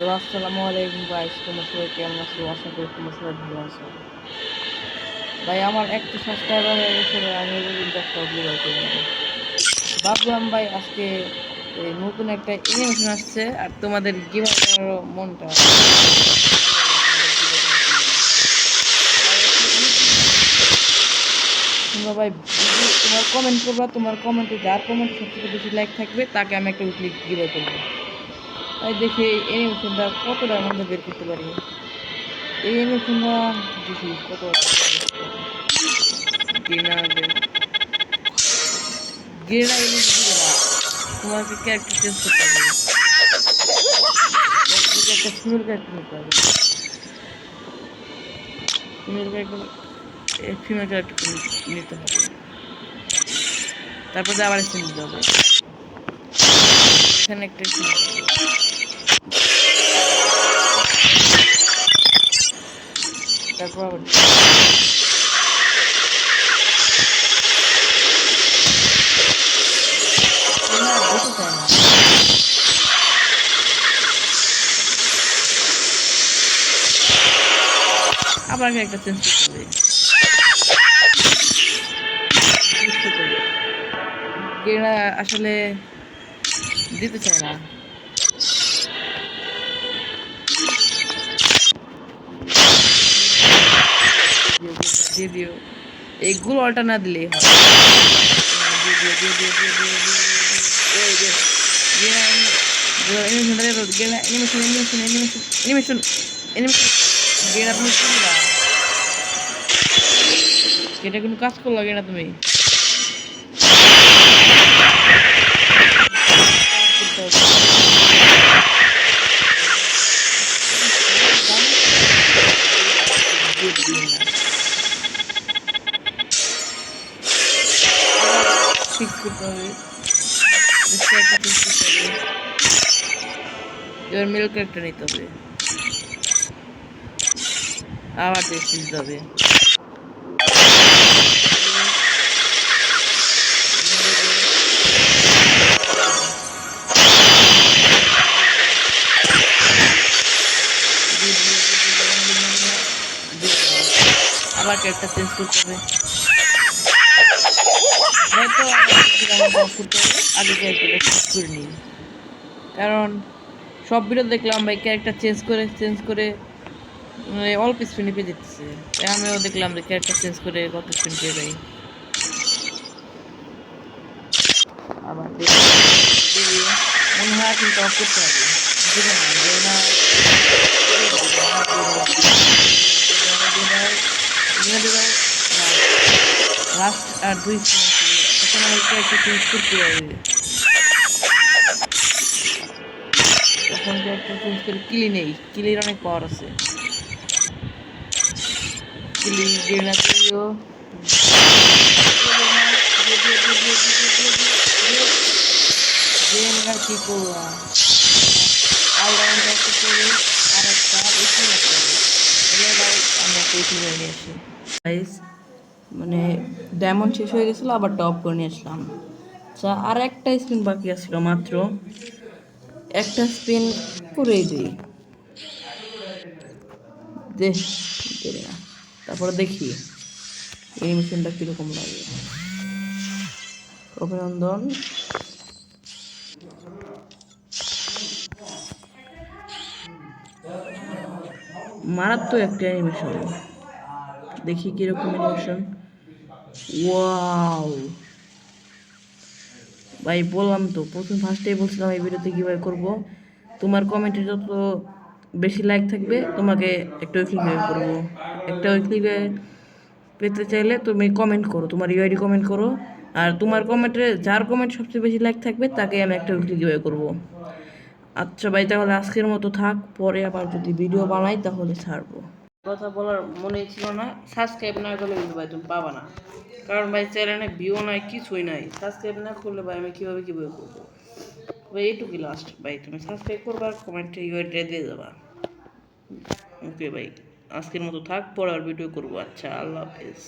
আসসালামু আলাইকুম গাইস তোমরা সবাই কেমন আছো? আশা করি তোমরা সবাই ভালো আছো। ভাই, আমার সাবস্ক্রাইবার হয়ে গেছে, ভাই, আমি একটা অভিযোগ করে ভাবলাম, ভাই, আজকে নতুন একটা ইনোভেশন আসছে, আর তোমাদের মনটা তোমরা, ভাই তোমার কমেন্ট করবা, তোমার কমেন্টে যার কমেন্ট সবথেকে বেশি লাইক থাকবে, তাকে আমি একটা উইকলি গিভার করব। তাই দেখি এই অ্যানিমেশনটা কতটা মধ্যে বের করতে পারি? এই অ্যানিমেশনটা দেখি কত দিবে না তোমাকে করতে হবে? একটা নিতে হবে। নিতে হবে। তারপরে আবার হবে। এখানে একটা তারপর আবার। একটা চেঞ্জ করতে আসলে দিতে চায় না দিয়ে দিও এইগুলো অল্টা না দিলেই হয় দিয়ে দিও, দিয়ে দিও, দিয়ে দিও, দিয়ে দিও, দিয়ে দিও। এই যে, গেনা অ্যানিমেশনটা দেখো, গেনা animation, animation, animation, animation, animation. গেনা তুমি কি দিলা? এটা কোনো কাজ করল গেনা তুমি ঠিক করতে হবে। এবার মিল্ক একটা নিতে হবে আবার টেস্ট হবে আবার ক্যারেক্টার চেঞ্জ করতে হবে। হয়তো আগে করে নিই। কারণ সব ভিডিও দেখলাম ভাই ক্যারেক্টার চেঞ্জ করে চেঞ্জ করে মানে অল্প স্পিনে পেয়ে যেতেছে। আমিও দেখলাম যে ক্যারেক্টার চেঞ্জ করে কত স্পিন পেয়ে যাই। আবার মনে হয় কিন্তু অফ করতে হবে। না লাস্ট আর দুই এখন আমাকে একটা চেঞ্জ করতে হবে এখন যে একটা চেঞ্জ করে কিলি নেই, কিলির অনেক পাওয়ার আছে। কিলি গেনা দিও গেনা কি একটা, আর একটা এখানে একটা এখানে নিয়ে আসি। গাইস মানে ডায়মন্ড শেষ হয়ে গেছিল, আবার টপ করে নিয়ে আসলাম। আচ্ছা আর একটা স্পিন বাকি আছিল মাত্র। একটা স্পিন করেই দিই। দেখ তারপরে দেখি, এই মিশনটা কীরকম লাগে। অভিনন্দন। মারাত্মক একটা অ্যানিমেশন দেখি কীরকম অ্যানিমেশন ওয়াও ভাই, বললাম তো, প্রথম ফার্স্টেই বলছিলাম এই ভিডিওতে কীভাবে করব। তোমার কমেন্টে যত বেশি লাইক থাকবে, তোমাকে একটা উইকলি ভিডিও করব। একটা উইকলি পেতে চাইলে তুমি কমেন্ট করো, তোমার ইউআইডি কমেন্ট করো। আর তোমার কমেন্টে যার কমেন্ট সবচেয়ে বেশি লাইক থাকবে তাকে আমি একটা উইকলি গিভে করব। আচ্ছা ভাই, তাহলে আজকের মতো থাক, পরে আবার যদি ভিডিও বানাই, তাহলে ছাড়বো। কথা বলার মনে ছিল না। সাবস্ক্রাইব না করলে কিন্তু ভাই তুমি পাবা না। কারণ ভাই চ্যানেলে ভিউ নাই, কিছুই নাই। সাবস্ক্রাইব না করলে ভাই আমি কীভাবে কীভাবে করব ভাই এইটুকুই লাস্ট ভাই তুমি সাবস্ক্রাইব করবা কমেন্টে ইউআইডিটা দিয়ে যাবা। ওকে ভাই, আজকের মতো থাক পরে আর ভিডিও করব। আচ্ছা আল্লাহ হাফেজ।